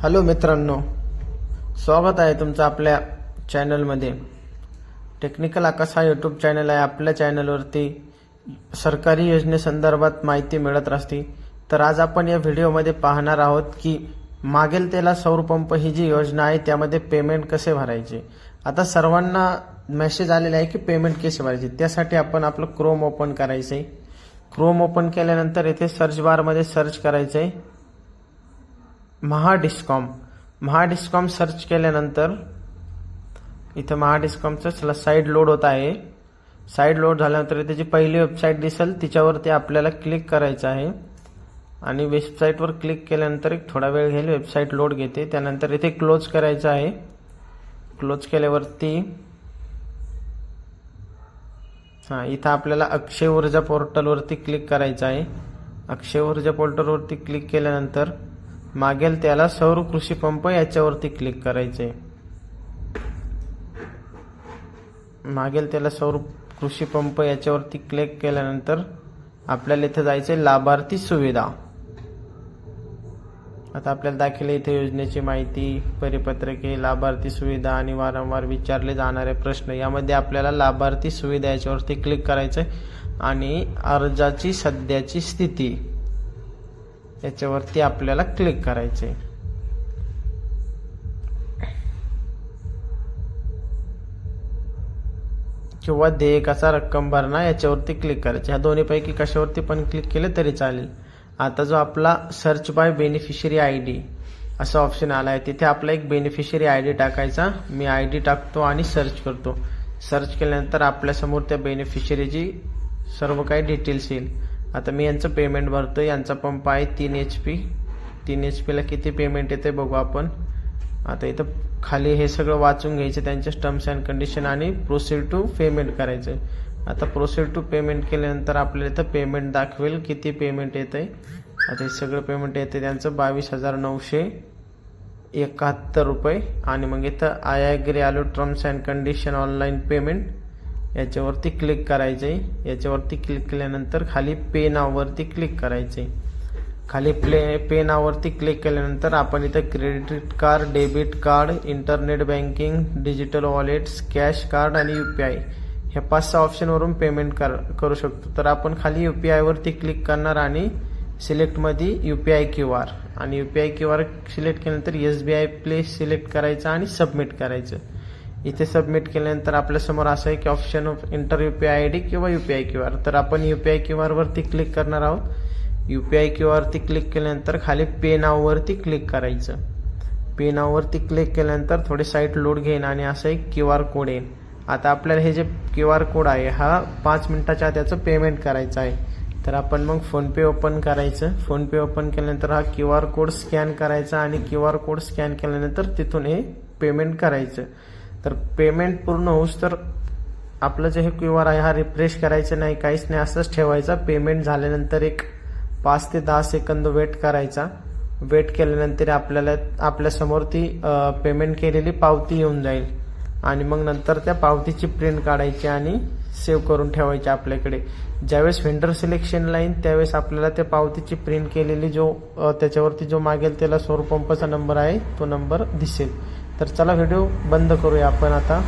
Hello मित्रांनो स्वागत आहे तुमचं आपल्या चॅनलमध्ये. टेक्निकल आकाश हा यूट्यूब चॅनल आहे. आपल्या चॅनलवरती सरकारी योजनेसंदर्भात माहिती मिळत असते तर आज आपण या व्हिडिओमध्ये पाहणार आहोत की मागेल त्याला सौरपंप ही जी योजना आहे त्यामध्ये पेमेंट कसे भरायचे? आता सर्वांना मेसेज आलेला आहे की पेमेंट कसे भरायचे? त्यासाठी आपण आपलं क्रोम ओपन करायचं आहे क्रोम ओपन केल्यानंतर येथे सर्च बारमध्ये सर्च करायचं आहे महाडिस्कॉम. महाडिस्कॉम सर्च केल्यानंतर इथं महाडिस्कॉमचं चला साईड लोड होत आहे. साईड लोड झाल्यानंतर त्याची पहिली वेबसाईट दिसेल तिच्यावरती आपल्याला क्लिक करायचं आहे. आणि वेबसाईटवर क्लिक केल्यानंतर एक थोडा वेळ घेईल वेबसाईट लोड घेते. त्यानंतर इथे क्लोज करायचं आहे. क्लोज केल्यावरती हां इथं आपल्याला अक्षय ऊर्जा पोर्टलवरती क्लिक करायचं आहे. अक्षय ऊर्जा पोर्टलवरती क्लिक केल्यानंतर मागेल त्याला सौर कृषी पंप याच्यावरती क्लिक करायचे मागेल त्याला सौर कृषी पंप याच्यावरती क्लिक केल्यानंतर आपल्याला इथे जायचे लाभार्थी सुविधा. आता आपल्याला दाखल इथे योजनेची माहिती परिपत्रके लाभार्थी सुविधा आणि वारंवार विचारले जाणारे प्रश्न यामध्ये आपल्याला लाभार्थी सुविधा याच्यावरती क्लिक करायचं आणि अर्जाची सध्याची स्थिती. याच्यावरती आपल्याला क्लिक करायचे किंवा देयकाचा रक्कम भरणा याच्यावरती क्लिक करायचे. ह्या दोन्हीपैकी कशावरती पण क्लिक केलं तरी चालेल. आता जो आपला search by beneficiary I D असा ऑप्शन आला आहे तिथे आपला एक बेनिफिशरी आय डी टाकायचा. मी आय डी टाकतो आणि सर्च करतो. सर्च केल्यानंतर आपल्यासमोर त्या बेनिफिशरीची सर्व काही डिटेल्स येईल. आता मी यांचं पेमेंट भरतो यांचा पंप आहे तीन एच पी तीन एच पीला किती पेमेंट येते बघू आपण. आता इथं खाली हे सगळं वाचून घ्यायचं त्यांचे टर्म्स अँड कंडिशन आणि प्रोसीड टू पेमेंट करायचं. आता प्रोसीड टू पेमेंट केल्यानंतर आपल्याला इथं पेमेंट दाखवेल किती पेमेंट येतं आहे आता हे सगळं पेमेंट येते त्यांचं बावीस हजार नऊशे एकाहत्तर रुपये. आणि मग इथं आय ॲग्री आलो terms and condition online payment याच्यावरती क्लिक करायचं आहे याच्यावरती क्लिक केल्यानंतर खाली पेनावरती क्लिक करायचं आहे खाली प्ले पेनावरती क्लिक केल्यानंतर आपण इथं credit card debit card internet banking digital wallets cash card आणि यू पी आय ह्या पाच सहा ऑप्शनवरून पेमेंट कर करू शकतो. तर आपण खाली यू पी आयवरती क्लिक करणार आणि सिलेक्टमध्ये U P I Q R आणि U P I Q R select केल्यानंतर S B I play select करायचं आणि सबमिट करायचं. इथे सबमिट केल्यानंतर आपल्यासमोर असं आहे की option of enter U P I I D किंवा U P I Q R तर आपण यू पी आय क्यू आरवरती क्लिक करणार आहोत. यू पी आय क्यू आरवरती क्लिक केल्यानंतर खाली पे नाववरती क्लिक करायचं. पे नाववरती क्लिक केल्यानंतर थोडे साईट लोड घेईन आणि असं एक क्यू आर कोड येईल. आता आपल्याला हे जे क्यू आर कोड आहे हा पाच मिनिटाच्या आत त्याचं पेमेंट करायचं आहे. तर आपण मग फोनपे ओपन करायचं. फोनपे ओपन केल्यानंतर हा क्यू आर कोड स्कॅन करायचा आणि क्यू आर कोड स्कॅन केल्यानंतर तिथून हे पेमेंट करायचं. तर पेमेंट पूर्ण होऊस तर आपलं जे हे क्यू आर आहे हा रिफ्रेश करायचं नाही काहीच नाही असंच ठेवायचा. पेमेंट झाल्यानंतर एक पाच ते दहा सेकंद वेट करायचा. वेट केल्यानंतर आपल्याला आपल्यासमोर ती पेमेंट केलेली पावती येऊन जाईल. आणि मग नंतर त्या पावतीची प्रिंट काढायची आणि सेव्ह करून ठेवायची आपल्याकडे. ज्यावेळेस व्हेंडर सिलेक्शनला येईल त्यावेळेस आपल्याला त्या पावतीची प्रिंट केलेली जो त्याच्यावरती जो मागेल त्याला सौर नंबर आहे तो नंबर दिसेल. तर चला व्हिडिओ बंद करूया आपण आता.